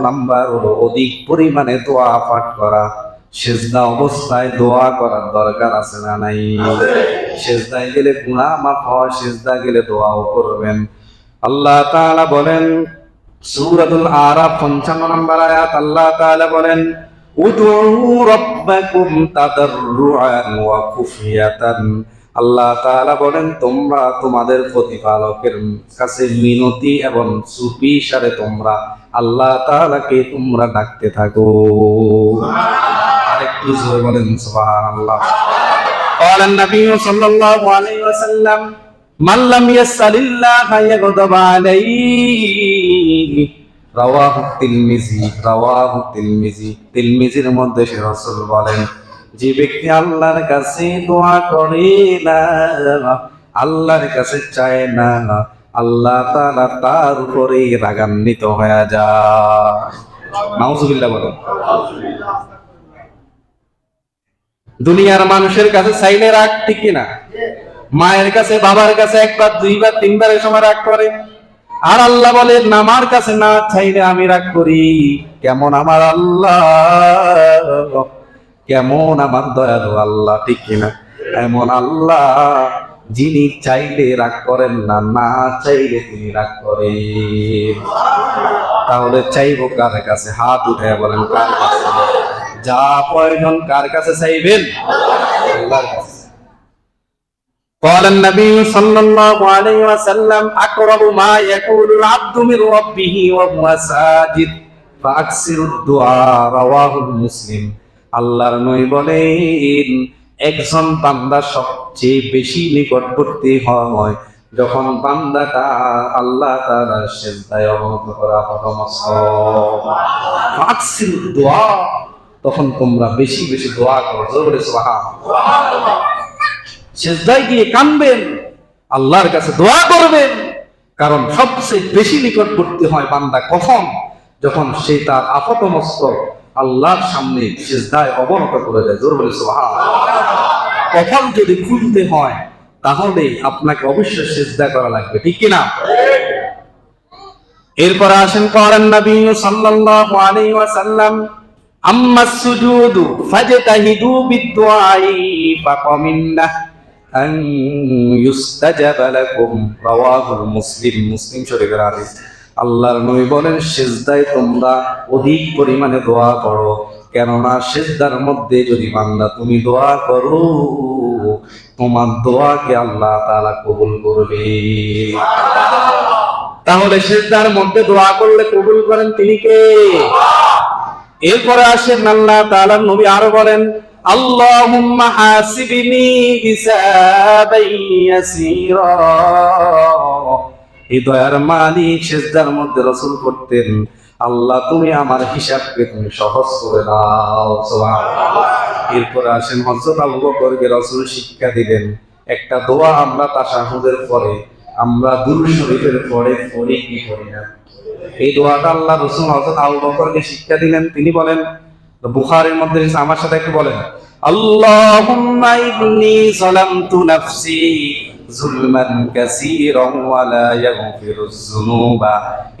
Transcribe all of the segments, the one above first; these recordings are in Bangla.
নাম্বার হলো অধিক পরিমাণে দোয়া পাঠ করা। সেজদা অবস্থায় দোয়া করার দরকার আছে না নাই? সেজদায় গেলে গুণা মাফ হয়, সেজদা গেলে দোয়াও করবেন। আল্লাহ তাআলা বলেন, সূরাতুল আরাফ 55 নম্বর আয়াত, আল্লাহ তাআলা বলেন, উদউ রাব্বাকুম তাদাররুআন ওয়া খুফিয়াতান আল্লাহ তাআলা বলেন তোমরা তোমাদের প্রতিপালকের কাছে মিনতি এবং সুপিসারে তোমরা আল্লাহ তাআলাকে তোমরা ডাকতে থাকো। আরেকটু জোরে বলেন সুবহানাল্লাহ। বলেন নবী সাল্লাল্লাহু আলাইহি ওয়াসাল্লাম মাল্লাম ইয়াসআলিল্লাহ ইয়াগদাব আলাইহি। রাওয়াহু তিলমিজি রাওয়াহু তিলমিজি তিলমিজির মধ্যে সে রাসূল বলেন যে ব্যক্তি আল্লাহর কাছে দোয়া করে না আল্লাহর কাছে চায় না, আল্লাহ তাআলা তার উপরে রাগান্বিত হয়ে যায়। নাউজুবিল্লাহ বলেন। দুনিয়ার মানুষের কাছে চাইলে রাগ ঠিক কিনা? মায়ের কাছে, বাবার কাছে একবার, দুইবার, তিনবার এই সময় রাগ করে। আর আল্লাহ বলে আমার কাছে না চাইলে আমি রাগ করি। কেমন আমার আল্লাহ? কেমন আমার দয়ালু আল্লাহ ঠিক কিনা এমন আল্লাহ যিনি চাইলে রাগ করেন না না চাইলে তিনি রাগ করেন তাহলে চাইবো কার কাছে হাত উঠে বলেন কার কাছে যা প্রয়োজন কার কাছে চাইবেন আল্লাহর কাছে قال النبي صلى الله عليه وسلم أقرب ما يقول العبد من ربه وهو ساجد فأكثر الدعاء رواه المسلم আল্লাহর নই বলেন, একজন বান্দা সবচেয়ে বেশি নিকটবর্তী হয়। যখন বান্দাটা আল্লাহ তাআলা সেজদায় অবনত করা ফাকসির দোয়া, তখন তোমরা বেশি বেশি দোয়া করো, জোরে সুবহানাল্লাহ। সেজদায় গিয়ে কানবেন, আল্লাহর কাছে দোয়া করবেন। কারণ সবচেয়ে বেশি নিকটবর্তী হয় বান্দা কখন? যখন সে তার আপাত মস্তক আল্লাহর সামনে সেজদায় অবনত করে দেয়। জোর বলে কখন যদি খুলতে হয় তাহলে আপনাকে অবশ্যই সেজদা করা লাগবে। ঠিক কিনা? এরপর আসেন করেন নবী সাল্লাল্লাহু আলাইহি ওয়াসাল্লাম, আম্মা সুজুদু ফাজতাহিদু বিদুআই আন লাকুম রাওয়াহুল মুসলিম মুসলিম শরীফের হাদিস। আল্লাহর নবী বলেন, সিজদায় তোমরা অধিক পরিমাণে দোয়া করো। কেননা সিজদার মধ্যে যদি বান্দা তুমি দোয়া করো, তোমার দোয়াকে আল্লাহ তাআলা কবুল করবে। তাহলে সেজদার মধ্যে দোয়া করলে কবুল করেন তিনি কে? এরপরে আসেন আল্লাহ তাআলার নবী আরও বলেন, আল্লাহুম্মা হাসিবনি হিসাবাই ইয়াসীরা। এই দয়ার সেজদার মধ্যে রসুল করতেন। আল্লাহ, তুমি আমার হিসাবকে তুমি সহজ করে দাও। এরপরে আসেন হযরত আবু বকরকে রসুল শিক্ষা দিলেন, একটা দোয়া আমরা তাশাহুদের পরে, আমরা দুরূদ শরীফের পরে পড়ি কি করি না? এই দোয়াটা আল্লাহ রসুল হযরত আবু বকরকে শিক্ষা দিলেন। তিনি বলেন, বুখারের মধ্যে আমার সাথে একটু বলেন। আল্লাহুম্মা ইন্নী যালামতু নাফসি যুলমান কাসীরান ওয়া লা ইয়াগফিরুজ যুনুবা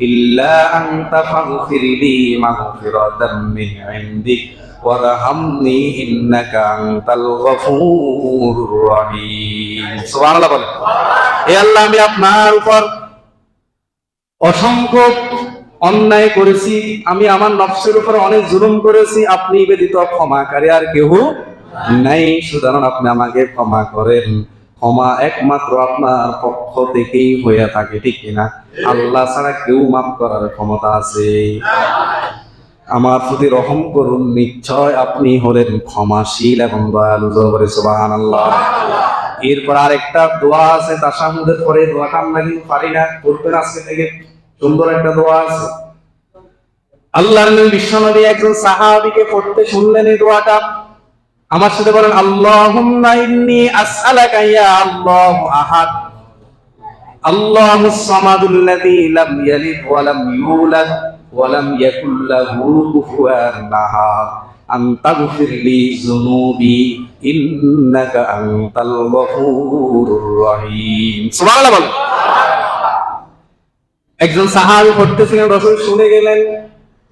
ইল্লা আনতা ফাগফিরলি মাগফিরাতাম মিন ইনদিক ওয়ারহামনি ইন্নাকা আনতাল গফুরুর রহিম। সুবহানাল্লাহ বলেন। হে আল্লাহ, আমি আপনার উপর অসংখ্য অন্যায় করেছি, আমি আমার নফসের উপর অনেক জুলুম করেছি, আপনি ব্যতীত ক্ষমাকারী আর কেউ নাই। সুতরাং আপনি আমাকে ক্ষমা করেন। ক্ষমা একমাত্র আপনার পক্ষ থেকেই হয়ে থাকে, ঠিক কিনা? আল্লাহ ছাড়া কেউ মাফ করার ক্ষমতা আছে। আমার প্রতি রহম করুন, নিশ্চয় আপনি হলেন ক্ষমাশীল এবং দয়ালু জোরে সুবহানাল্লাহ। এরপর আরেকটা দোয়া আছে, তাসাহুদের পরে দোয়াটা আমরা কিন্তু পারি না করবেন আজকে থেকে। সুন্দর একটা দোয়া আছে। আল্লাহর নবী বিশ্বনবী একজন সাহাবিকে পড়তে শুনলেন এই দোয়াটা। আমার সাথে বলেন, আল্লাহুম্মা ইন্নী আল্লাহু আহাদ। একজন সাহাবী পড়তেছিলেন, রসুল শুনে গেলেন।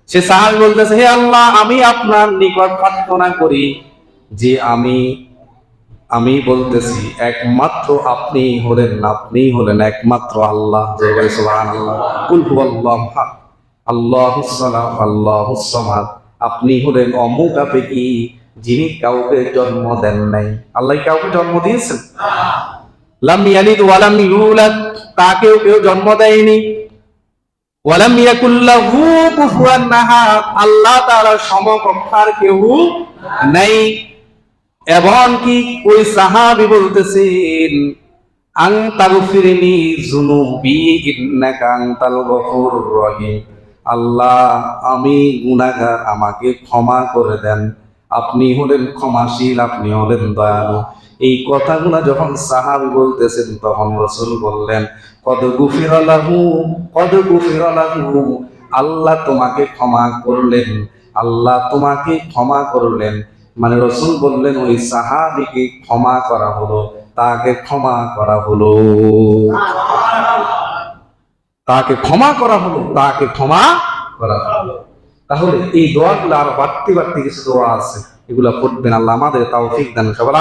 সে সাহাবি বলতেছে, হে আল্লাহ, আমি আপনার নিকট প্রার্থনা করি যে আমি আমি বলতেছি, একমাত্র আপনি হলেন আপনি হলেন একমাত্র আল্লাহ। সালাম আল্লাহুস সামাদ। আপনি হলেন অমুক আপেকি যিনি কাউকে জন্ম দেন নাই। আল্লাহ কাউকে জন্ম দিয়েছেন? ওয়ালাম তাকেও কেউ জন্ম দেয়নি। ওয়ালাম আহাদ। আল্লাহ তাআলা সমকক্ষার কেউ নাই। এবং কি ওই সাহাবি বলতেছেন আং তাগফিরনি যুনুবি, ইন্নাকা আনতাল গফুরুর রহিম। আল্লাহ, আমি গুনাহগার, আমাকে ক্ষমা করে দেন। আপনি হলেন ক্ষমাশীল, আপনি হলেন দয়ালু। এই কথাগুলো যখন সাহাবি বলতেছেন, তখন রসুল বললেন, কদ গুফিরালাহু কদ গুফিরালাহু আল্লাহ তোমাকে ক্ষমা করলেন, আল্লাহ তোমাকে ক্ষমা করলেন। মানে রসুল বললেন, ওই সাহাবিকে ক্ষমা করা হলো, তাকে ক্ষমা করা হলো। তাকে ক্ষমা করা হলো, তাকে ক্ষমা করা হলো। তাহলে এই দোয়াগুলো আর বাড়তি বাড়তি কিছু দোয়া আছে, এগুলা পড়বেন। আল্লাহ আমাদের তাও ঠিক দেন সবার